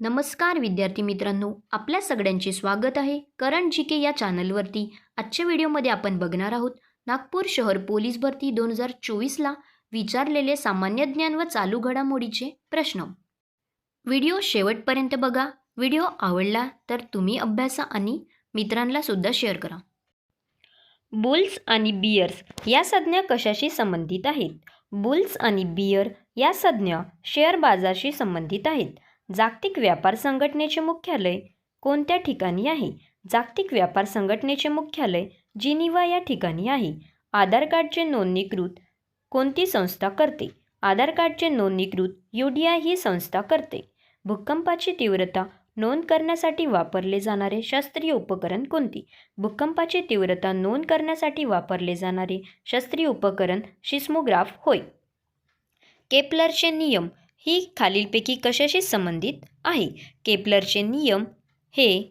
नमस्कार विद्यार्थी मित्रांनो आपल्या सगळ्यांचे स्वागत आहे. करण जी के या चॅनलवरती आजच्या व्हिडिओमध्ये आपण बघणार आहोत नागपूर शहर पोलीस भरती दोन हजार चोवीसला विचारलेले सामान्य ज्ञान व चालू घडामोडीचे प्रश्न. व्हिडिओ शेवटपर्यंत बघा. व्हिडिओ आवडला तर तुम्ही अभ्यासा आणि मित्रांना सुद्धा शेअर करा. बुल्स आणि बियर्स या संज्ञा कशाशी संबंधित आहेत? बुल्स आणि बियर या संज्ञा शेअर बाजारशी संबंधित आहेत. जागतिक व्यापार संघटनेचे मुख्यालय कोणत्या ठिकाणी आहे? जागतिक व्यापार संघटनेचे मुख्यालय जिनिवा या ठिकाणी आहे. आधार कार्डचे नोंदणीकृत कोणती संस्था करते? आधार कार्डचे नोंदणीकृत यू डी आय ही संस्था करते. भूकंपाची तीव्रता नोंद करण्यासाठी वापरले जाणारे शास्त्रीय उपकरण कोणती? भूकंपाची तीव्रता नोंद करण्यासाठी वापरले जाणारे शास्त्रीय उपकरण शिस्मोग्राफ होय. केपलरचे नियम ही खालीलपैकी कशाशी संबंधित आहे? केपलरचे नियम हे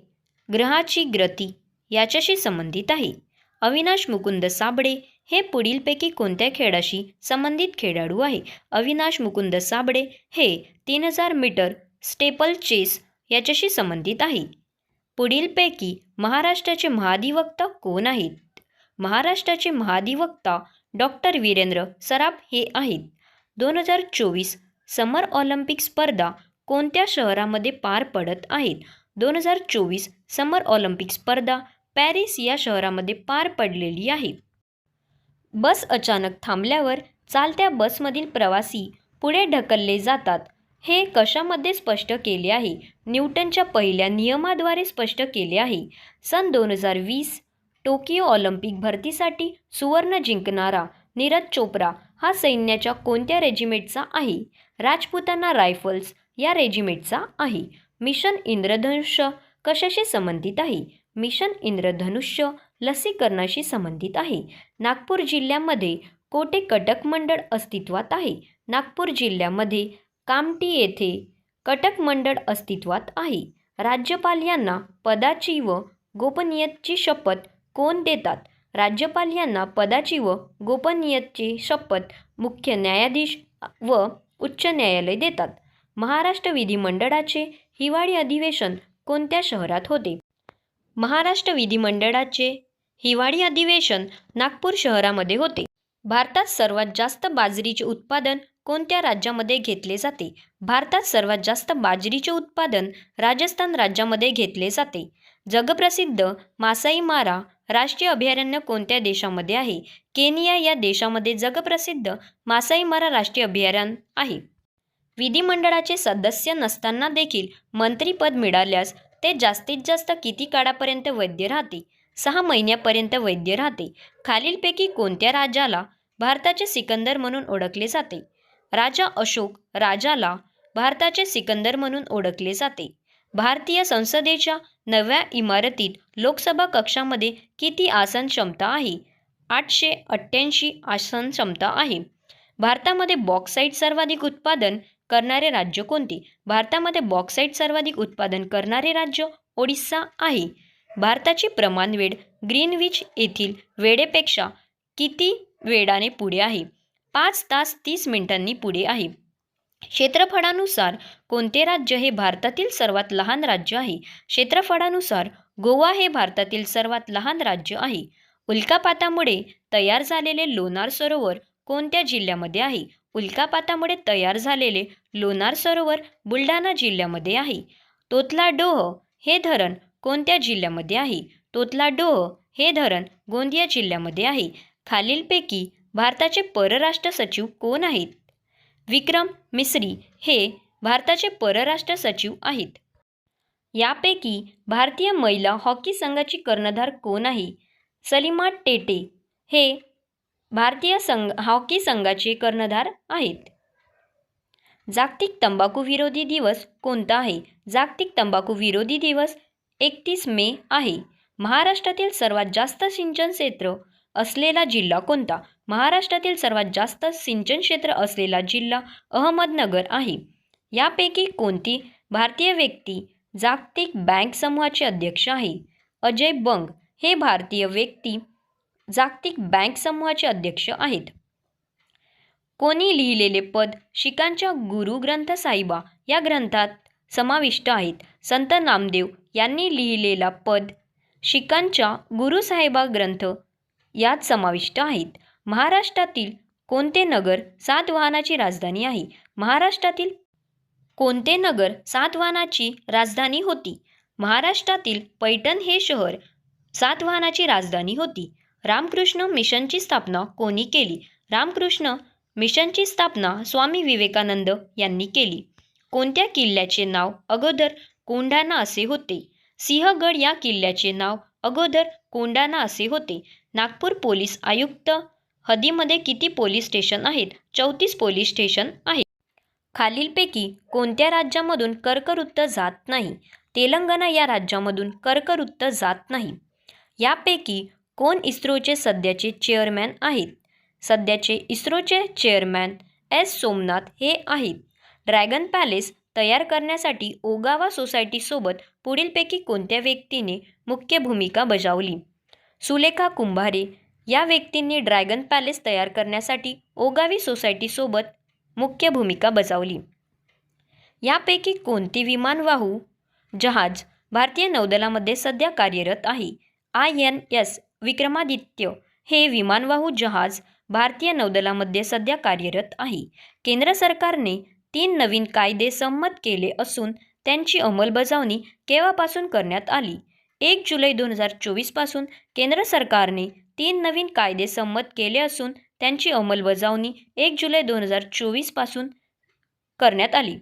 ग्रहाची गती याच्याशी संबंधित आहे. अविनाश मुकुंद साबळे हे पुढीलपैकी कोणत्या खेळाशी संबंधित खेळाडू आहे? अविनाश मुकुंद साबळे हे तीन हजार मीटर स्टेपल चेस याच्याशी संबंधित आहे. पुढीलपैकी महाराष्ट्राचे महाधिवक्ता कोण आहेत? महाराष्ट्राचे महाधिवक्ता डॉक्टर वीरेंद्र सराफ हे आहेत. दोन हजार चोवीस समर ऑलिम्पिक स्पर्धा कोणत्या शहरामध्ये पार पडत आहेत? दोन हजार चोवीस समर ऑलिम्पिक स्पर्धा पॅरिस या शहरामध्ये पार पडलेली आहे. बस अचानक थांबल्यावर चालत्या बसमधील प्रवासी पुढे ढकलले जातात. हे कशामध्ये स्पष्ट केले आहे? न्यूटनच्या पहिल्या नियमाद्वारे स्पष्ट केले आहे. सन दोन हजार वीस टोकियो ऑलिम्पिक भरतीसाठी सुवर्ण जिंकणारा नीरज चोप्रा हा सैन्याच्या कोणत्या रेजिमेंटचा आहे? राजपुतांना रायफल्स या रेजिमेंटचा आहे. मिशन इंद्रधनुष्य कशाशी संबंधित आहे? मिशन इंद्रधनुष्य लसीकरणाशी संबंधित आहे. नागपूर जिल्ह्यामध्ये कोटे कटक मंडळ अस्तित्वात आहे. नागपूर जिल्ह्यामध्ये कामटी येथे कटक मंडळ अस्तित्वात आहे. राज्यपाल यांना पदाची व गोपनीयतेची शपथ कोण देतात? राज्यपाल यांना पदाची व गोपनीयतेची शपथ मुख्य न्यायाधीश व उच्च न्यायालय देतात. महाराष्ट्र विधिमंडळाचे हिवाळी अधिवेशन कोणत्या शहरात होते? महाराष्ट्र विधिमंडळाचे हिवाळी अधिवेशन नागपूर शहरामध्ये होते. भारतात सर्वात जास्त बाजरीचे उत्पादन कोणत्या राज्यामध्ये घेतले जाते? भारतात सर्वात जास्त बाजरीचे उत्पादन राजस्थान राज्यामध्ये घेतले जाते. जगप्रसिद्ध मासाई मारा राष्ट्रीय अभयारण्य कोणत्या देशामध्ये आहे? केनिया या देशामध्ये जगप्रसिद्ध मासाई मारा राष्ट्रीय अभयारण्य आहे. विधिमंडळाचे सदस्य नसताना देखील मंत्रीपद मिळाल्यास ते जास्तीत जास्त किती काळापर्यंत वैद्य राहते? सहा महिन्यापर्यंत वैद्य राहते. खालीलपैकी कोणत्या राजाला भारताचे सिकंदर म्हणून ओळखले जाते? राजा अशोक राजाला भारताचे सिकंदर म्हणून ओळखले जाते. भारतीय संसदेच्या नव्या इमारतीत लोकसभा कक्षामध्ये किती आसन क्षमता आहे? आठशे अठ्ठ्याऐंशी आसन क्षमता आहे. भारतामध्ये बॉक्साईट सर्वाधिक उत्पादन करणारे राज्य कोणते? भारतामध्ये बॉक्साईट सर्वाधिक उत्पादन करणारे राज्य ओडिसा आहे. भारताची प्रमाण वेळ ग्रीनविच येथील वेळेपेक्षा किती वेळाने पुढे आहे? पाच तास तीस मिनिटांनी पुढे आहे. क्षेत्रफळानुसार कोणते राज्य हे भारतातील सर्वात लहान राज्य आहे? क्षेत्रफळानुसार गोवा हे भारतातील सर्वात लहान राज्य आहे. उल्कापातामुळे तयार झालेले लोणार सरोवर कोणत्या जिल्ह्यामध्ये आहे? उल्कापातामुळे तयार झालेले लोणार सरोवर बुलढाणा जिल्ह्यामध्ये आहे. तोतला डोह हे धरण कोणत्या जिल्ह्यामध्ये आहे? तोतला डोह हे धरण गोंदिया जिल्ह्यामध्ये आहे. खालीलपैकी भारताचे परराष्ट्र सचिव कोण आहेत? विक्रम मिसरी हे भारताचे परराष्ट्र सचिव आहेत. यापैकी भारतीय महिला हॉकी संघाची कर्णधार कोण आहे? सलिमा टेटे हे भारतीय संघ हॉकी संघाचे कर्णधार आहेत. जागतिक तंबाखू विरोधी दिवस कोणता आहे? जागतिक तंबाखू विरोधी दिवस एकतीस मे आहे. महाराष्ट्रातील सर्वात जास्त सिंचन क्षेत्र असलेला जिल्हा कोणता? महाराष्ट्रातील सर्वात जास्त सिंचन क्षेत्र असलेला जिल्हा अहमदनगर आहे. यापैकी कोणती भारतीय व्यक्ती जागतिक बँक समूहाचे अध्यक्ष आहे? अजय बंग हे भारतीय व्यक्ती जागतिक बँक समूहाचे अध्यक्ष आहेत. कोणी लिहिलेले पद शिखांच्या गुरु ग्रंथ साहिबा या ग्रंथात समाविष्ट आहेत? संत नामदेव यांनी लिहिलेला पद शिखांच्या गुरुसाहेबा ग्रंथ यात समाविष्ट आहेत. महाराष्ट्रातील कोणते नगर सातवाहनाची राजधानी आहे? महाराष्ट्रातील कोणते नगर सातवाहनाची राजधानी होती? महाराष्ट्रातील पैठण हे शहर सातवाहनाची राजधानी होती. रामकृष्ण मिशनची स्थापना कोणी केली? रामकृष्ण मिशनची स्थापना स्वामी विवेकानंद यांनी केली. कोणत्या किल्ल्याचे नाव अगोदर कोंढाणा असे होते? सिंहगड या किल्ल्याचे नाव अगोदर कोंढाणा असे होते. नागपूर पोलीस आयुक्त हदीमध्ये किती पोलीस स्टेशन आहेत? चौतीस पोलीस स्टेशन आहेत. खालीलपैकी कोणत्या राज्यामधून कर्कवृत्त जात नाही? तेलंगणा या राज्यामधून कर्कवृत्त जात नाही. यापैकी कोण इस्रोचे सध्याचे चेअरमॅन आहेत? सध्याचे इस्रोचे चेअरमॅन एस. सोमनाथ हे आहेत. ड्रॅगन पॅलेस तयार करण्यासाठी ओगावा सोसायटीसोबत पुढीलपैकी कोणत्या व्यक्तीने मुख्य भूमिका बजावली? सुलेखा कुंभारे या व्यक्तींनी ड्रॅगन पॅलेस तयार करण्यासाठी ओगावी सोसायटीसोबत मुख्य भूमिका बजावली. यापैकी कोणती विमानवाहू जहाज भारतीय नौदलामध्ये सध्या कार्यरत आहे? आय एन एस विक्रमादित्य हे विमानवाहू जहाज भारतीय नौदलामध्ये सध्या कार्यरत आहे. केंद्र सरकारने तीन नवीन कायदे संमत केले असून त्यांची अंमलबजावणी केव्हापासून करण्यात आली? एक जुलै दोन हजार चोवीसपासून केंद्र सरकारने तीन नवीन कायदे संमत केले असून त्यांची अंमलबजावणी एक जुलै दोन हजार चोवीसपासून करण्यात आली.